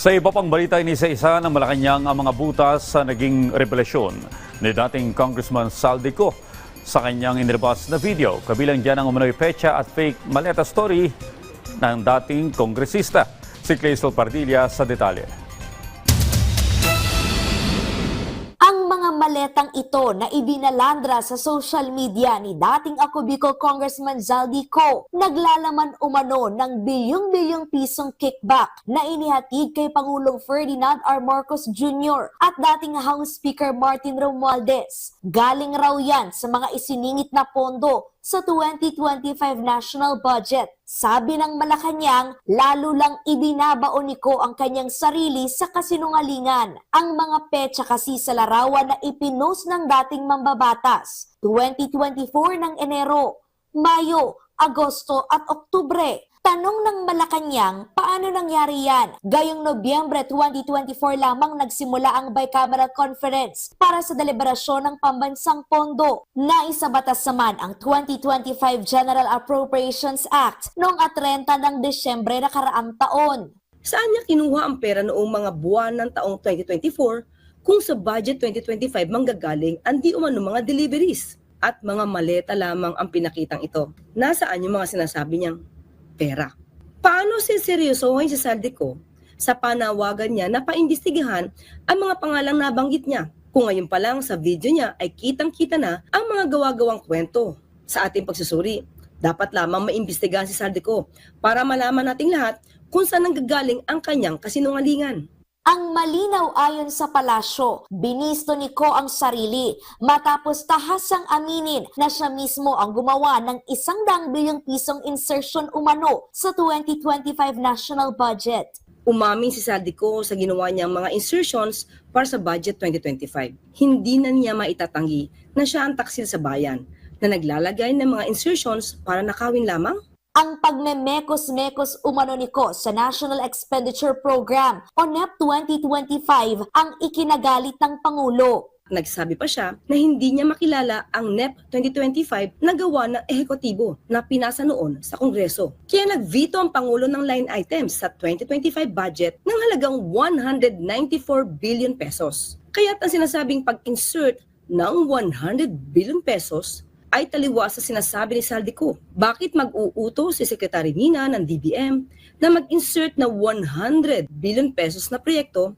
Sa iba pang balita, inisa-isa ng Malacanang ang mga butas sa naging revelasyon ni dating Congressman Saldico sa kanyang inilabas na video. Kabilang dyan ang umano'y pecha at fake maleta story ng dating kongresista. Si Claysel Pardilla sa detalye. Maletang ito na ibinalandra sa social media ni dating ako Bicol Congressman Zaldi Co. naglalaman umano ng bilyong-bilyong pisong kickback na inihatid kay Pangulong Ferdinand R. Marcos Jr. at dating House Speaker Martin Romualdez. Galing raw yan sa mga isiningit na pondo sa 2025 national budget. Sabi ng Malacanang, lalo lang ibinabaon ni Ko ang kanyang sarili sa kasinungalingan. Ang mga petsa kasi sa larawan na ipinost ng dating mambabatas, 2024 ng Enero, Mayo, Agosto at Oktubre. Tanong ng Malacanang, paano nangyari yan? Gayong Nobyembre 2024 lamang nagsimula ang bicameral conference para sa deliberasyon ng pambansang pondo. Naisabatas naman ang 2025 General Appropriations Act noong 30 ng Desyembre na karaang taon. Saan niya kinuha ang pera noong mga buwan ng taong 2024 kung sa budget 2025 manggagaling ang di umano mga deliveries at mga maleta lamang ang pinakitang ito? Nasaan yung mga sinasabi niyang pera? Paano siseryosohin si Saldico sa panawagan niya na paimbestigahan ang mga pangalang nabanggit niya? Kung ngayon pa lang sa video niya ay kitang-kita na ang mga gawa-gawang kwento sa ating pagsusuri. Dapat lamang maimbestigahan si Saldico para malaman nating lahat kung saan nanggagaling ang kanyang kasinungalingan. Ang malinaw ayon sa palasyo, binisto ni Ko ang sarili matapos tahasang aminin na siya mismo ang gumawa ng isang daang bilyong pisong insertion umano sa 2025 national budget. Umamin si Saldico sa ginawa niyang mga insertions para sa budget 2025. Hindi na niya maitatanggi na siya ang taksil sa bayan na naglalagay ng mga insertions para nakawin lamang Ang pagmemekos-mekos umano ni Ko sa National Expenditure Program o NEP 2025 ang ikinagalit ng Pangulo. Nagsabi pa siya na hindi niya makilala ang NEP 2025 na gawa ng ehekutibo na pinasa noon sa Kongreso. Kaya nagveto ang Pangulo ng line items sa 2025 budget ng halagang 194 billion pesos. Kaya't ang sinasabing pag-insert ng 100 billion pesos ay taliwas sa sinasabi ni Saldico. Bakit mag-uuto si Secretary Nina ng DBM na mag-insert na 100 billion pesos na proyekto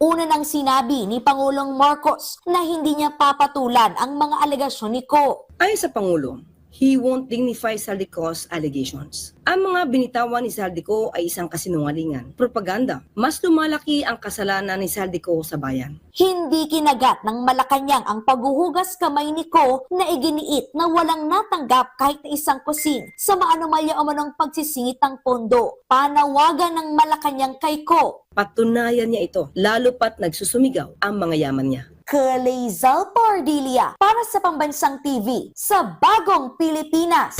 Una nang sinabi ni Pangulong Marcos na hindi niya papatulan ang mga alegasyon ni Ko. Ayon sa Pangulo, he won't dignify Saldico's allegations. Ang mga binitawan ni Saldico ay isang kasinungalingan, propaganda. Mas lumalaki ang kasalanan ni Saldico sa bayan. Hindi kinagat ng Malacanang ang paghuhugas kamay ni Ko na iginiit na walang natanggap kahit na isang kusing sa maanumalya o manong pagsisingit ng pondo. Panawagan ng Malacanang kay Ko. Patunayan niya ito, lalo pat nagsusumigaw ang mga yaman niya. Kalezal Pardilia para sa Pambansang TV sa Bagong Pilipinas.